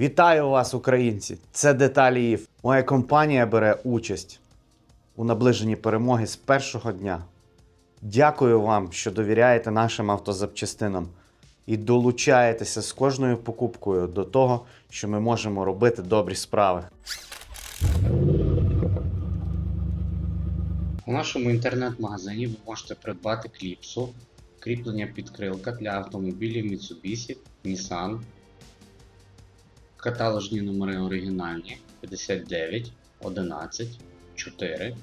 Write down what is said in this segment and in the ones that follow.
Вітаю вас, українці! Це деталі ІФ. Моя компанія бере участь у наближенні перемоги з першого дня. Дякую вам, що довіряєте нашим автозапчастинам і долучаєтеся з кожною покупкою до того, що ми можемо робити добрі справи. У нашому інтернет-магазині ви можете придбати кліпсу, кріплення підкрилка для автомобілів Mitsubishi, Nissan, каталожні номери оригінальні 59, 11, 4,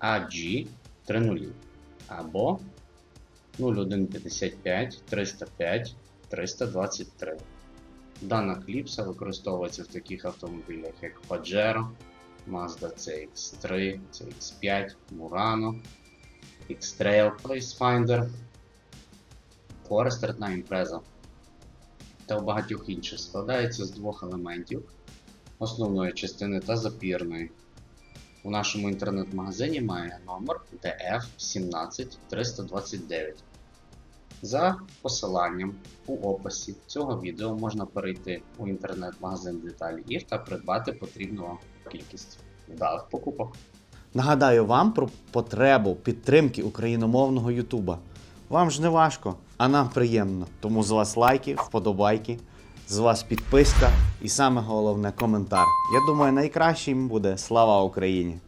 AG 30 або 0155 305 323. Дана кліпса використовується в таких автомобілях, як Pajero, Mazda CX3, CX5, Murano, X-Trail, Placefinder, Forester та Impreza та у багатьох інших складається з двох елементів основної частини та запірної. У нашому інтернет-магазині має номер DF17329. За посиланням у описі цього відео можна перейти у інтернет-магазин Деталі ІР та придбати потрібну кількість вдалих покупок. Нагадаю вам про потребу підтримки україномовного Ютуба. Вам ж не важко, а нам приємно. Тому з вас лайки, вподобайки, з вас підписка і саме головне коментар. Я думаю, найкращим буде слава Україні!